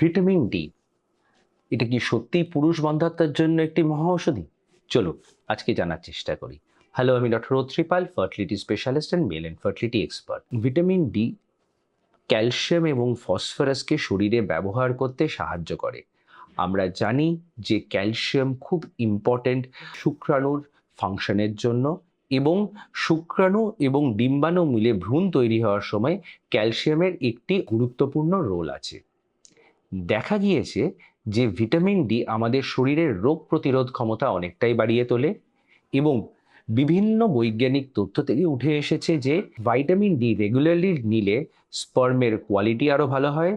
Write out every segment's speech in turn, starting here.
Vitamin D. এটা কি সত্যিই পুরুষ বন্ধাত্মার জন্য একটি মহা ঔষধি চলো আজকে জানার চেষ্টা করি। হ্যালো আমি doctor Rotripal fertility specialist and male and fertility expert vitamin D calcium এবং ফসফরাসকে শরীরে ব্যবহার করতে সাহায্য করে। আমরা জানি যে ক্যালসিয়াম খুব ইম্পর্ট্যান্ট শুক্রাণুর ফাংশনের জন্য এবং শুক্রাণু এবং ডিম্বাণু মিলে ভ্রূণ তৈরি হওয়ার সময় ক্যালসিয়ামের একটি গুরুত্বপূর্ণ রোল আছে। দেখা গিয়েছে যে ভিটামিন ডি আমাদের শরীরের রোগ প্রতিরোধ ক্ষমতা অনেকটাই বাড়িয়ে তোলে এবং বিভিন্ন বৈজ্ঞানিক তথ্য থেকে উঠে এসেছে যে ভাইটামিন ডি রেগুলারলি নিলে স্পার্মের কোয়ালিটি আরও ভালো হয়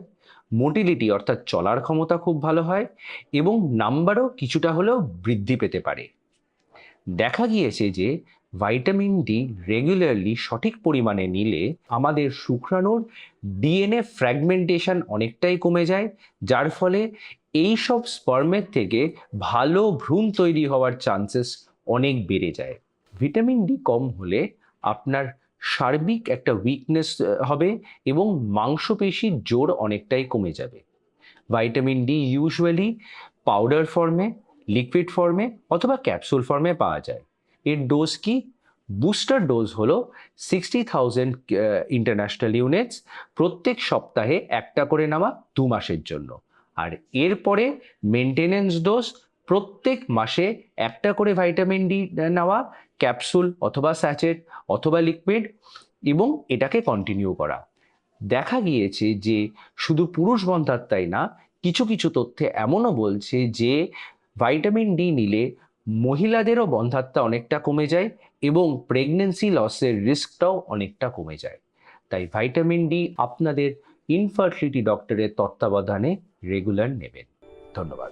মোটিলিটি অর্থাৎ চলার ক্ষমতা খুব ভালো হয় এবং নাম্বারও কিছুটা হলেও বৃদ্ধি পেতে পারে। দেখা গিয়েছে যে ভাইটামিন ডি রেগুলারলি সঠিক পরিমাণে নিলে আমাদের শুক্রাণুর ডিএনএ ফ্র্যাগমেন্টেশন অনেকটাই কমে যায়, যার ফলে এই সব স্পার্মের থেকে ভালো ভ্রূণ তৈরি হওয়ার চান্সেস অনেক বেড়ে যায়। ভিটামিন ডি কম হলে আপনার সার্বিক একটা উইকনেস হবে এবং মাংসপেশির জোর অনেকটাই কমে যাবে। ভাইটামিন ডি ইউজুয়ালি পাউডার ফর্মে লিকুইড ফর্মে অথবা ক্যাপসুল ফর্মে পাওয়া যায়। এর ডোজ কি? বুস্টার ডোজ হলো সিক্সটি থাউজেন্ড ইন্টারন্যাশনাল ইউনিটস প্রত্যেক সপ্তাহে একটা করে নেওয়া দু মাসের জন্য। আর এরপরে মেনটেনেন্স ডোজ প্রত্যেক মাসে একটা করে ভাইটামিন ডি নেওয়া ক্যাপসুল অথবা স্যাচেট অথবা লিকুইড এবং এটাকে কন্টিনিউ করা। দেখা গিয়েছে যে শুধু পুরুষ বন্ধাত্মাই না, কিছু কিছু তথ্যে এমনও বলছে যে ভাইটামিন ডি নিলে মহিলাদেরও বন্ধাত্মা অনেকটা কমে যায় এবং প্রেগনেন্সি লসের রিস্কটাও অনেকটা কমে যায়। তাই ভাইটামিন ডি আপনাদের ইনফার্টিলিটি ডক্টরের তত্ত্বাবধানে রেগুলার নেবেন। ধন্যবাদ।